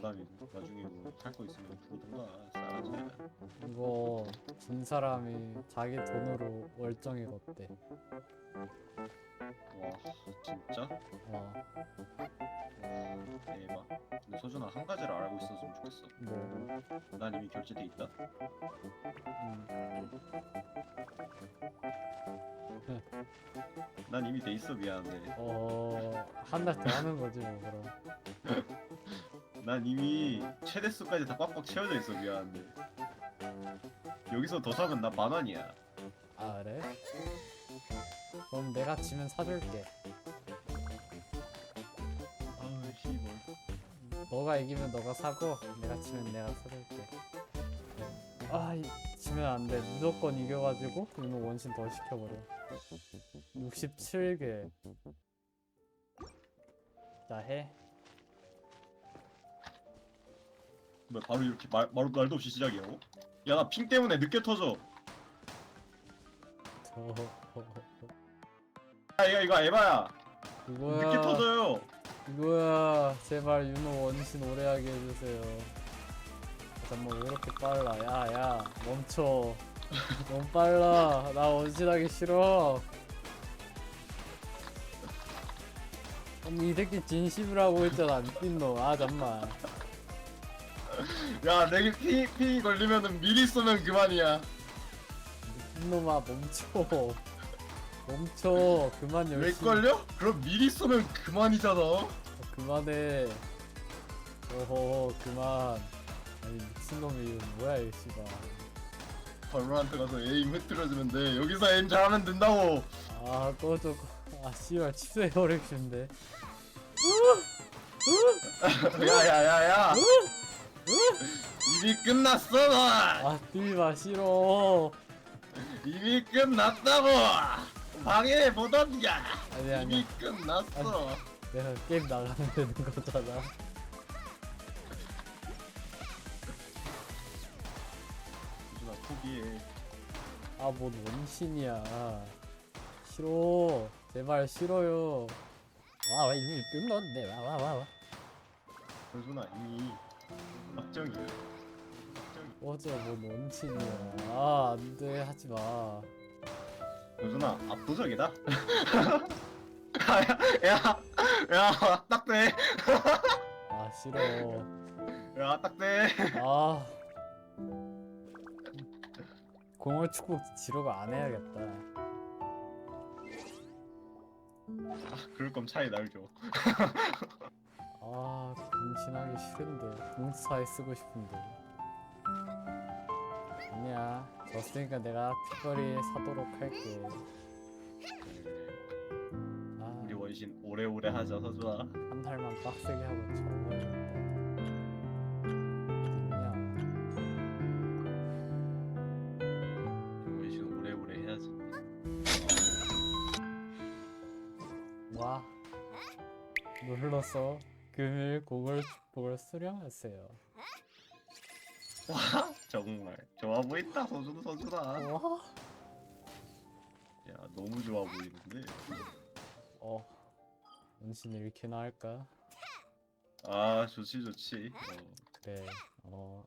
농담이고 나중에 뭐할거 있으면 부르든가 싸가지 이거 진 사람이 자기 돈으로 월정이 걷대. 와 진짜? 어, 와 대박 근데 서준아 한 가지를 알고 있었으면 좋겠어 뭐, 난 이미 결제돼 있다 음, 난 이미 돼 있어 미안한데 어, 한달 더 하는 거지 뭐 그럼. 난 이미 최대 수까지 다 꽉꽉 채워져 있어 미안한데 여기서 더 사면 나 만 원이야 아 그래? 그럼 내가 지면 사줄게. 너가 이기면 너가 사고 내가 지면 내가 사줄게. 아, 이, 지면 안 돼. 무조건 이겨가지고 이거 원신 더 시켜버려. 67개. 자 해. 뭐 바로 이렇게 말, 말, 말도 없이 시작이라고? 야나 핑 때문에 늦게 터져 저야 이거 이거 에바야 늦게 이거야. 터져요 이거야. 제발 윤호 원신 오래 하게 해주세요. 아, 잠깐만 왜 이렇게 빨라? 야야 멈춰. 너무 빨라. 나 원신하기 싫어. 아니 이 새끼 진심으로 하고 있잖아 미친놈 아 잠만 야 내게 피, 피 걸리면은 미리 쏘면 그만이야 미친놈아 멈춰 멈춰. 그만 왜 열심히. 걸려? 그럼 미리 쏘면 그만이잖아. 그만해. 오호 그만. 아니 미친놈이 이거 뭐야 이 씨발. 발로란트 가서 에임 흐트러지면 돼. 여기서 에임 잘하면 된다고. 아 꺼져 아 씨발 취소해버리고 싶은데. 야야야야. 이미 끝났어 너. 아 뛰마 싫어. 이미 끝났다고 방해해보던 야 아니 아니. 이미 끝났어. 내가 게임 나가면 되는 거잖아. 누나 포기해. 아 뭔 원신이야. 싫어. 제발 싫어요. 와왜 이미 끝났는데 와와 와와 현순아 이미 확정이야. 어제 뭔 원신이야. 아 안 돼 하지 마 현순아 압도적이다? 야 야 딱대 아 싫어. 야 딱대 아. 공을 축구 지루가 안 해야겠다. 그럴 거면 차라리 날 줘. 아 변신하기 싫은데. 동사에 쓰고 싶은데 아니야. 졌으니까 내가 특별히 사도록 할게. 아, 우리 원신 오래오래 하자 서준아. 한 달만 빡세게 하고 어딨냐 원신 오래오래 해야지. 와. 눌러서 금일 공을 축복을 수령하세요 와 정말 좋아 보인다 서준 서준아. 와야 너무 좋아 보이는데. 어, 원신을 이렇게나 할까? 아 좋지 좋지. 어. 그래, 어,